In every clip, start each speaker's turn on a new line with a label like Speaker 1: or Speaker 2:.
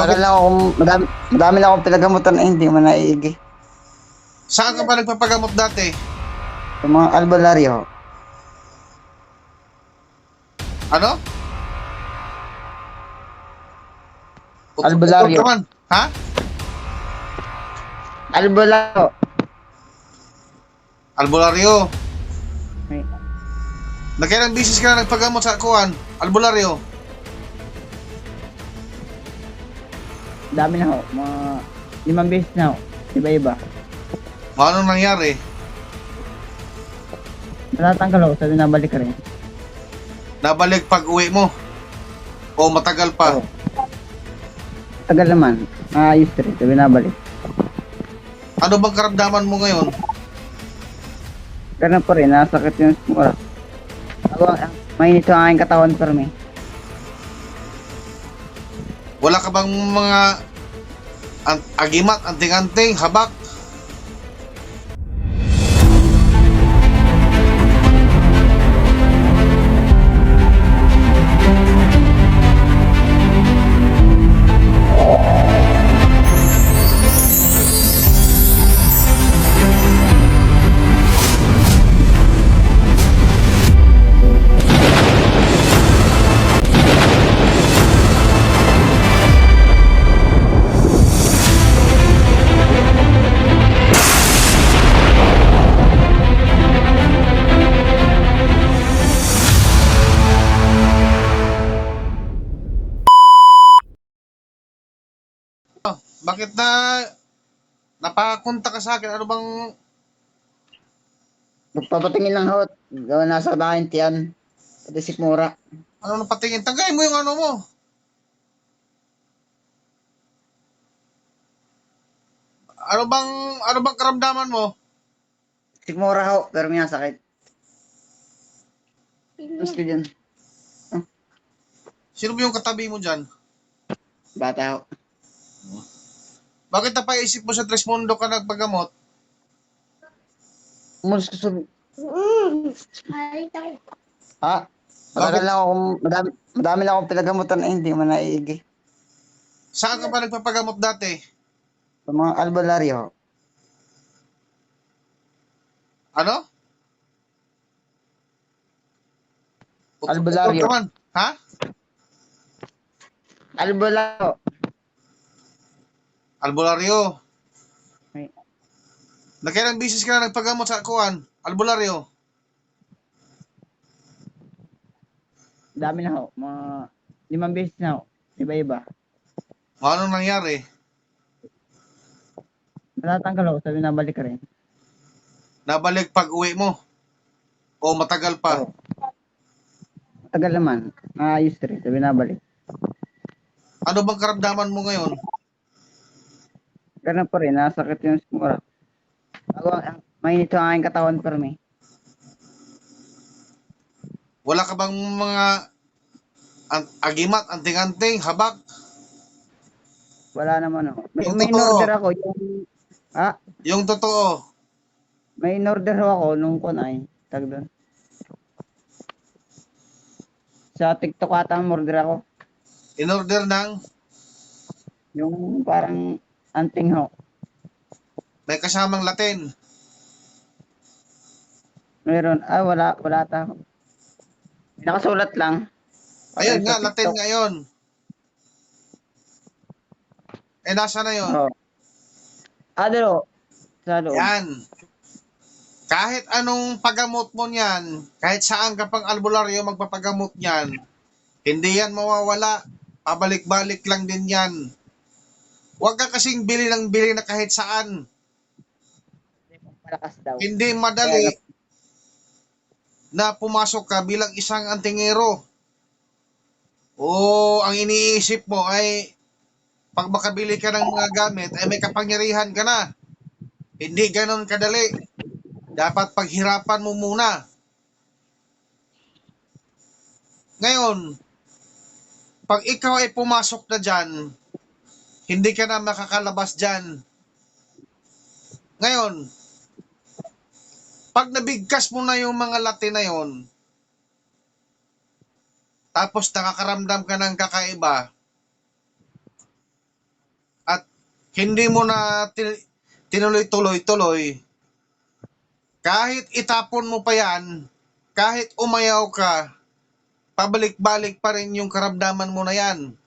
Speaker 1: Matagal lang akong, madami, madami lang akong pinagamutan na hindi mo naiigi.
Speaker 2: Saan ka ba nagpapagamot dati?
Speaker 1: Yung mga albularyo,
Speaker 2: Ano?
Speaker 1: Albularyo.
Speaker 2: Ka man. Ha?
Speaker 1: albularyo.
Speaker 2: Albularyo.
Speaker 1: May-
Speaker 2: Nagkailang bisis ka na nagpagamot sa kuan? Albularyo.
Speaker 1: Dami na ho, mga limang beses na ho. Iba-iba.
Speaker 2: Ano nangyari?
Speaker 1: Natatanggal ho, sabi nabalik ka rin.
Speaker 2: Nabalik pag uwi mo? O matagal pa?
Speaker 1: Oo. Tagal naman, maayos rin, sabi nabalik.
Speaker 2: Ano bang karamdaman mo ngayon?
Speaker 1: Ganun pa rin, nasakit yung mura. Ang- mainit yung aking katawan pero may.
Speaker 2: Wala ka bang mga an- agimat, anting-anting, habak? Bakit na napakunta ka sa akin? Ano bang
Speaker 1: Magpapatingin lang ho, gawa nasa bahay tiyan. Pati sikmura.
Speaker 2: ano nang patingin? Tagay mo yung ano mo. Ano bang ano bang karamdaman mo?
Speaker 1: Sikmura ho, pero may nasakit. Gusto dyan,
Speaker 2: Sino ba yung katabi mo diyan?
Speaker 1: bata ho.
Speaker 2: Bakit napaisip mo sa Tresmondo ka nagpagamot?
Speaker 1: Umalis ko sa... Ha? Matagal lang akong, madami, madami lang akong pinagamutan na hindi mo naiigi.
Speaker 2: Saan ka ba nagpapagamot dati?
Speaker 1: Sa mga albularyo,
Speaker 2: Ano? Ut-
Speaker 1: Albularyo.
Speaker 2: utot ka man. Ha?
Speaker 1: albularyo.
Speaker 2: Albularyo.
Speaker 1: May-
Speaker 2: Nagkailang bisis ka na nagpagamot sa kuan? Albularyo.
Speaker 1: Dami na ho, mga limang beses na ho. Iba-iba.
Speaker 2: Ano nangyari?
Speaker 1: Natatanggal ho, sabi nabalik ka rin.
Speaker 2: Nabalik pag uwi mo? O matagal pa?
Speaker 1: Oo. Tagal naman, maayos rin, sabi nabalik.
Speaker 2: Ano bang karamdaman mo ngayon?
Speaker 1: Ganun pa rin, nasakit yung sikmura. Ako, ang- mainit yung aking katawan pero may.
Speaker 2: Wala ka bang mga an- agimat, anting-anting, habak?
Speaker 1: Wala naman ho. May,
Speaker 2: Yung
Speaker 1: may
Speaker 2: totoo.
Speaker 1: order ako, yung... Ah,
Speaker 2: Yung totoo.
Speaker 1: may in-order ho ako nung kun ay, tag doon. Sa TikTok ata ang order ako.
Speaker 2: In order ng
Speaker 1: Yung parang anting ho.
Speaker 2: may kasamang Latin.
Speaker 1: Meron, ah wala, wala ata. Nakasulat lang.
Speaker 2: Ayun nga, Latin
Speaker 1: TikTok.
Speaker 2: ngayon. Eh, nasa na yun?
Speaker 1: Oo. Ah, dalo. Sa loob.
Speaker 2: Yan. Kahit anong pagamot mo niyan, kahit saan ka pang albularyo magpapagamot niyan, hindi yan mawawala. Pabalik-balik lang din yan. Huwag ka kasing bili ng bili na kahit saan.
Speaker 1: Malakas daw.
Speaker 2: Hindi madali na pumasok ka bilang isang antingero. O ang iniisip mo ay pag makabili ka ng mga gamit ay may kapangyarihan ka na. Hindi ganon kadali. Dapat paghirapan mo muna. Ngayon, pag ikaw ay pumasok na dyan, hindi ka na makakalabas dyan. Ngayon, pag nabigkas mo na yung mga lati na yon, tapos nakakaramdam ka ng kakaiba, hindi mo na tin- tinuloy-tuloy-tuloy, kahit itapon mo pa yan, kahit umayaw ka, pabalik-balik pa rin yung karamdaman mo na yan.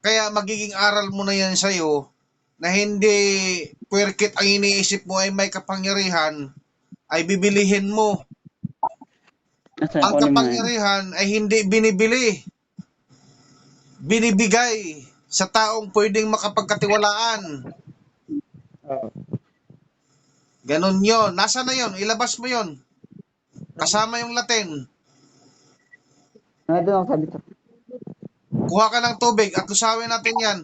Speaker 2: Kaya magiging aral mo na yan sa'yo na hindi puwerkit ang iniisip mo ay may kapangyarihan, ay bibilihin mo. Ang
Speaker 1: yun.
Speaker 2: kapangyarihan ay hindi binibili. Binibigay sa taong pwedeng makapagkatiwalaan. Ganon yon. Nasa na yon? Ilabas mo yon. Kasama yung Latin.
Speaker 1: Ano doon ako sabi ko?
Speaker 2: Kuha ka ng tubig at lusawin natin yan.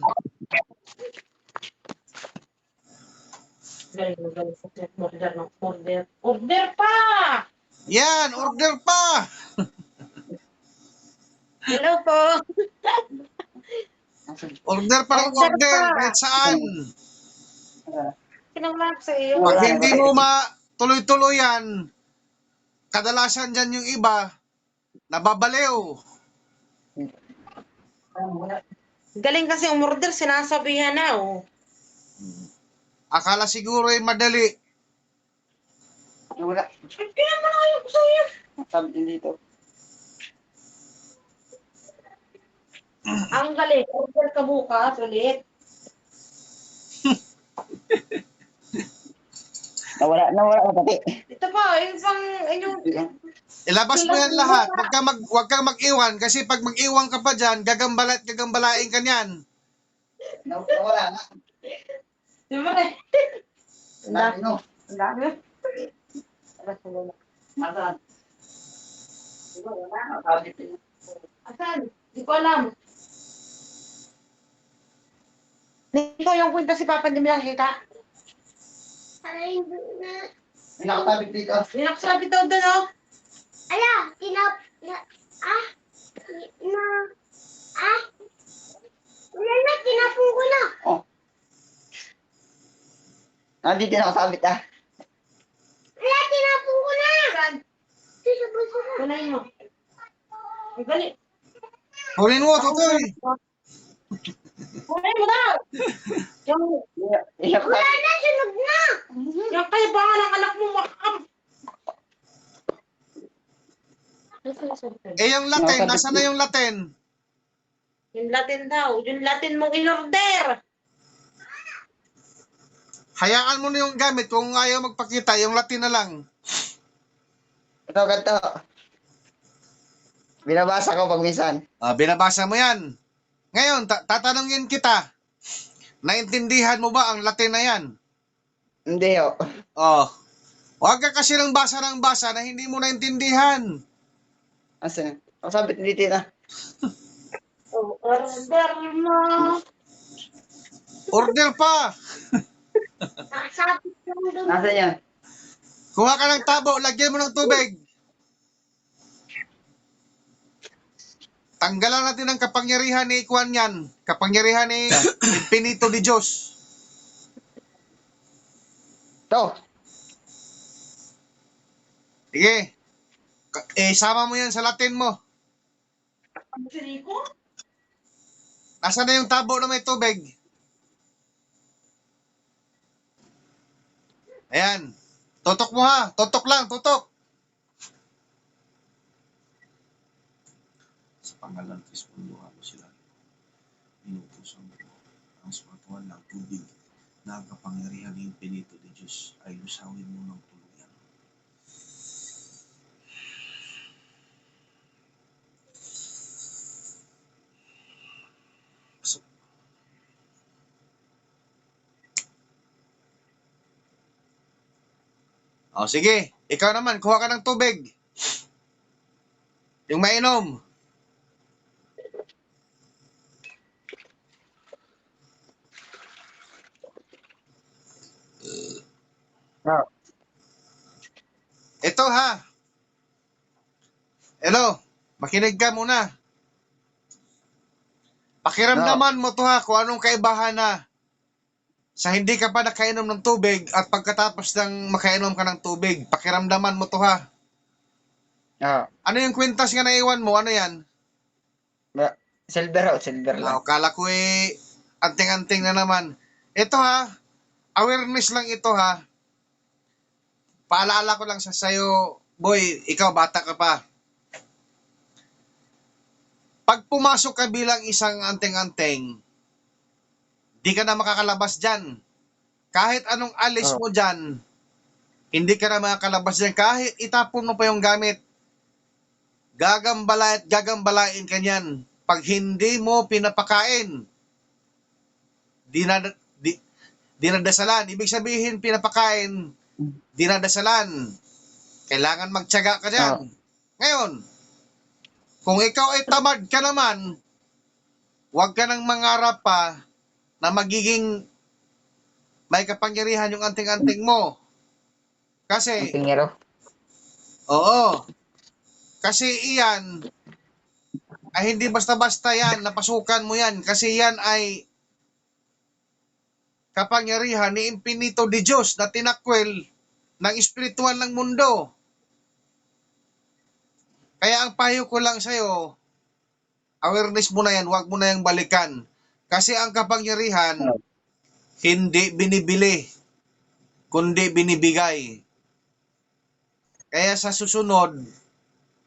Speaker 3: Order ng order. Order pa!
Speaker 2: Yan, order pa!
Speaker 3: Hello po.
Speaker 2: Order pa ng
Speaker 3: Order
Speaker 2: order.
Speaker 3: pa.
Speaker 2: Kahit saan.
Speaker 1: Asa?
Speaker 3: Kinamlak sa iyo.
Speaker 2: Pag hindi mo ma-tuloy-tuloy yan, kadalasan dyan yung iba, nababaliw.
Speaker 3: Galing kasi umorder, sinasabihan na oh.
Speaker 2: Akala siguro ay madali.
Speaker 1: Wala.
Speaker 3: Kaya mo na kayo sa iyo.
Speaker 1: Sabi din dito.
Speaker 3: Ang galing, order ka bukas ulit.
Speaker 1: Nawala, nawala ko pati.
Speaker 3: Ito pa, yung pang, yung,
Speaker 2: Ilabas mo yan lahat. Huwag kang, mag, huwag kang mag-iwan kasi pag mag-iwan ka pa dyan, gagambala at gagambalain ka niyan.
Speaker 1: Naw- Nawala na.
Speaker 3: di ba eh? Ang
Speaker 1: Sabi
Speaker 3: dami.
Speaker 1: no.
Speaker 3: Ang dami. Alas na wala. Ba, wala?
Speaker 1: Sabi din.
Speaker 3: Asan? Di ko alam. Nito yung kwento si Papa di mo nakita.
Speaker 4: Ay, na,
Speaker 1: May nakatabig dito.
Speaker 3: Nakasabi daw doon oh.
Speaker 4: ala, tinap, na, ah, na, ah, wala na, tinapon ko na.
Speaker 1: Nandito din nakasabit ah.
Speaker 4: Wala, tinapon ko na.
Speaker 3: Saan?
Speaker 4: Bulsa ko.
Speaker 3: Kunain mo. Ang galing.
Speaker 2: Kunin mo, tutoy.
Speaker 3: Kunain mo daw. Yung,
Speaker 4: Wala na, na.
Speaker 3: yung kaibangan ng anak mo makam.
Speaker 2: Eh, yung Latin, nasa na yung Latin?
Speaker 3: Yung Latin daw. Yung Latin mong in-order.
Speaker 2: Hayaan mo na yung gamit kung ayaw magpakita, yung Latin na lang.
Speaker 1: Ito, ganito. Binabasa ko pag minsan.
Speaker 2: Ah, binabasa mo yan. Ngayon, ta- tatanungin kita. Naintindihan mo ba ang Latin na yan?
Speaker 1: Hindi oh.
Speaker 2: Oh. Huwag ka kasi ng basa ng basa na hindi mo naintindihan.
Speaker 1: Asa? Nakasabit dito na.
Speaker 3: Oh, order mo.
Speaker 2: Order pa.
Speaker 4: Nakasabit lang doon.
Speaker 1: Nasa yan?
Speaker 2: Kuha ka ng tabo, lagyan mo ng tubig. Tanggalan natin ang kapangyarihan ni Kwan yan. Kapangyarihan ni Pinito di Diyos.
Speaker 1: Ito.
Speaker 2: Sige. Eh, sama mo yan sa Latin mo.
Speaker 3: Ko?
Speaker 2: Nasaan na yung tabo na may tubig? Ayan. Tutok mo ha. Tutok lang, tutok. Sa pangalan ng Kristo, ako sila. Inutusan mo ang spatuan ng tubig na kapangyarihan ng pinito ni Diyos ay lusawin mo ng tuluyan. O sige, ikaw naman, kuha ka ng tubig. Yung mainom.
Speaker 1: Oh.
Speaker 2: Ito ha. Hello, makinig ka muna. Pakiramdaman mo to ha kung anong kaibahan na sa hindi ka pa nakainom ng tubig at pagkatapos ng makainom ka ng tubig, pakiramdaman mo to ha.
Speaker 1: Oh.
Speaker 2: Ano yung kwintas nga naiwan mo? Ano yan?
Speaker 1: Ba- Silver ho, silver lang.
Speaker 2: Ah, kala ko eh, anting-anting na naman. Ito ha, awareness lang ito ha. Paalala ko lang sa sayo, boy, ikaw bata ka pa. Pag pumasok ka bilang isang anting-anting, di ka na makakalabas dyan. Kahit anong alis
Speaker 1: Oh.
Speaker 2: mo dyan, hindi ka na makakalabas dyan. Kahit itapon mo pa yung gamit, gagambala at gagambalain ka niyan. Pag hindi mo pinapakain, dinad, di, dinadasalan. Ibig sabihin, pinapakain, dinadasalan. Kailangan magtyaga ka dyan. Ngayon, kung ikaw ay tamad ka naman, huwag ka nang mangarap pa na magiging may kapangyarihan yung anting-anting mo. Kasi,
Speaker 1: Tingero.
Speaker 2: Oo. Kasi iyan, ay hindi basta-basta yan, napasukan mo yan. Kasi yan ay kapangyarihan ni Infinito de Diyos na tinakwil ng espiritual ng mundo. Kaya ang payo ko lang sa'yo, awareness mo na yan, huwag mo na yung balikan. Kasi ang kapangyarihan, hindi binibili, kundi binibigay. Kaya sa susunod,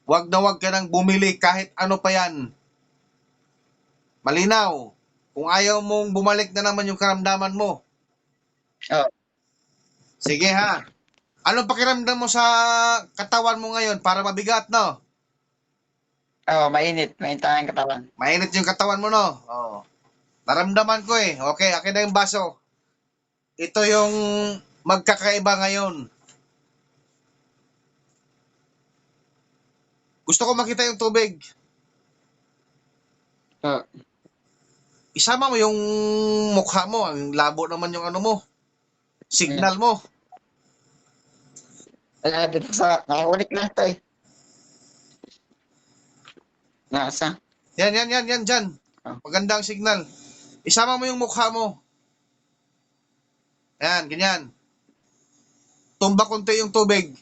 Speaker 2: wag na wag ka nang bumili kahit ano pa yan. Malinaw. Kung ayaw mong bumalik na naman yung karamdaman mo.
Speaker 1: Oh.
Speaker 2: Sige ha. Anong pakiramdam mo sa katawan mo ngayon para mabigat, no?
Speaker 1: Oh, mainit. Mainit ang katawan.
Speaker 2: Mainit yung katawan mo, no? Oo. Naramdaman ko eh. Okay, akin na yung baso. Ito yung magkakaiba ngayon. Gusto ko makita yung tubig.
Speaker 1: Oh.
Speaker 2: Isama mo yung mukha mo. Ang labo naman yung ano mo. Signal mo.
Speaker 1: Wala dito sa, nakakunik na ito eh. Nasa.
Speaker 2: Yan, yan, yan, yan, dyan.
Speaker 1: Ah.
Speaker 2: Magandang signal. Isama mo yung mukha mo. Yan, ganyan. Tumba konti yung tubig.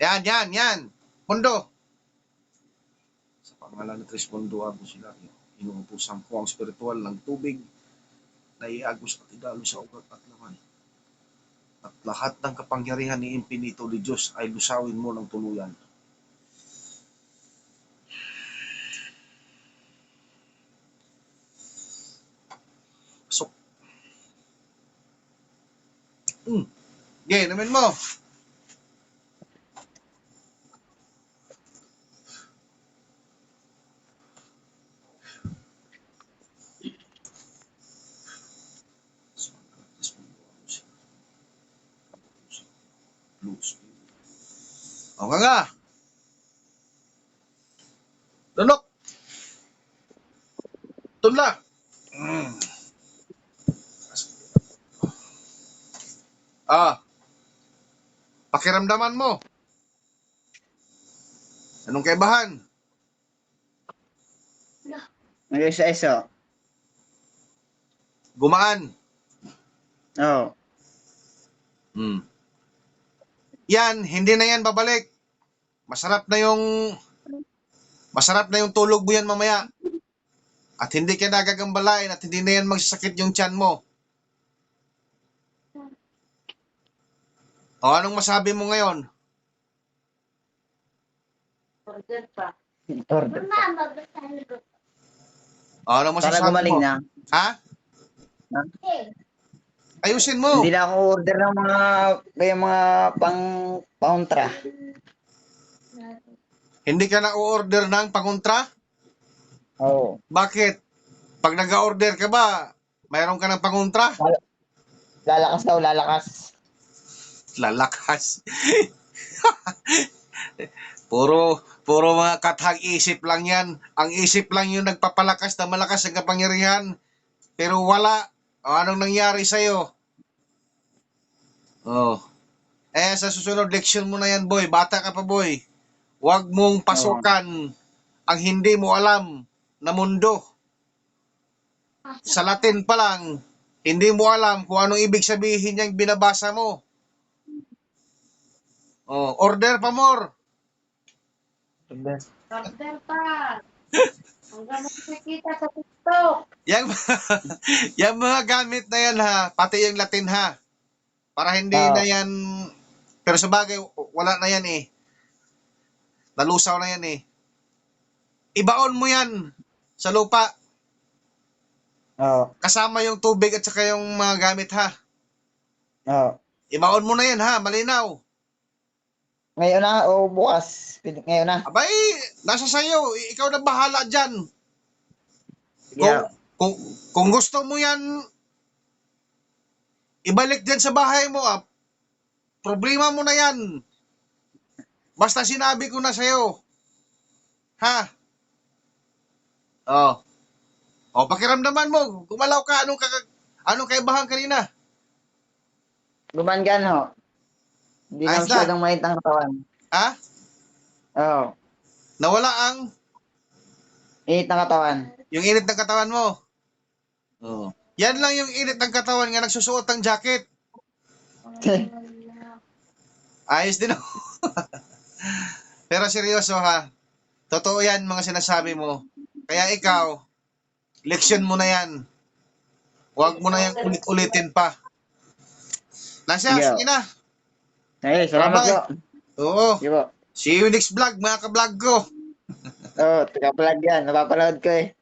Speaker 2: Yan, yan, yan. Mundo. Sa pangalan ng Tres Mundo, ako sila. Inuutusan ko ang spiritual ng tubig na iagos at idalo sa ugat at laman. At lahat ng kapangyarihan ni Infinito de Diyos ay lusawin mo ng tuluyan. Hmm. Okay, namin mo. O nga nga. Lunok. Tunla. Mm. Ah. Pakiramdaman mo. Anong kaibahan?
Speaker 1: Nag-isa-isa.
Speaker 2: Gumaan.
Speaker 1: Oh.
Speaker 2: Hmm. Yan, hindi na yan babalik. Masarap na yung masarap na yung tulog mo yan mamaya. At hindi ka nagagambalain at hindi na yan magsasakit yung tiyan mo. O anong masabi mo ngayon?
Speaker 3: Order pa.
Speaker 1: Order.
Speaker 4: Ko.
Speaker 2: O anong
Speaker 1: Para
Speaker 2: masasabi
Speaker 1: gumaling
Speaker 2: mo?
Speaker 1: na.
Speaker 2: Ha?
Speaker 4: Eh,
Speaker 2: Ayusin mo.
Speaker 1: Hindi na ako order ng mga, kaya mga pang, pauntra.
Speaker 2: Hindi ka na order ng pangontra?
Speaker 1: Oo.
Speaker 2: Bakit? Pag nag-order ka ba, mayroon ka ng pangontra?
Speaker 1: Lalakas daw, lalakas.
Speaker 2: Lalakas. puro puro mga kathang isip lang yan. Ang isip lang yung nagpapalakas na malakas ang kapangyarihan. Pero wala. O anong nangyari sa'yo? Oh. Eh, sa susunod leksyon mo na yan, boy. Bata ka pa, boy. Huwag mong pasukan ang hindi mo alam na mundo. Sa Latin pa lang, hindi mo alam kung anong ibig sabihin niyang binabasa mo. Oh, order pa more.
Speaker 3: Order pa. Wala nakikita sa TikTok.
Speaker 2: Yang, yang mga gamit na yan ha, pati yung Latin ha. Para hindi
Speaker 1: Oo.
Speaker 2: na yan, pero sa bagay, wala na yan eh. Nalusaw na yan eh. Ibaon mo yan sa lupa.
Speaker 1: Oo.
Speaker 2: Kasama yung tubig at saka yung mga gamit ha.
Speaker 1: Oo.
Speaker 2: Ibaon mo na yan ha, malinaw.
Speaker 1: Ngayon na o bukas? Ngayon na.
Speaker 2: Abay, nasa sayo. Ikaw na bahala dyan. Kung,
Speaker 1: Yeah.
Speaker 2: kung, kung gusto mo yan, ibalik dyan sa bahay mo, ah, problema mo na yan. Basta sinabi ko na sa'yo. Ha? Oh. Oh, pakiramdaman mo. Gumalaw ka. Anong, kaka, anong kaibahan kanina?
Speaker 1: Gumangan ho. Hindi
Speaker 2: Ayos na.
Speaker 1: masyadong mainit ang katawan.
Speaker 2: Ha?
Speaker 1: Oo.
Speaker 2: Nawala ang
Speaker 1: Init ng katawan.
Speaker 2: yung init ng katawan mo. Oh. Yan lang yung init ng katawan nga nagsusuot ng jacket. Ayos din ako. Pero seryoso ha. Totoo yan mga sinasabi mo. Kaya ikaw, leksyon mo na yan. Huwag mo na yan ulit-ulitin pa. Nasya,
Speaker 1: Yeah.
Speaker 2: sige na.
Speaker 1: Ay, salamat po.
Speaker 2: Oo.
Speaker 1: Sige po.
Speaker 2: See you next vlog, mga ka-vlog ko.
Speaker 1: Oo, taga-vlog yan. Napapanood ko eh.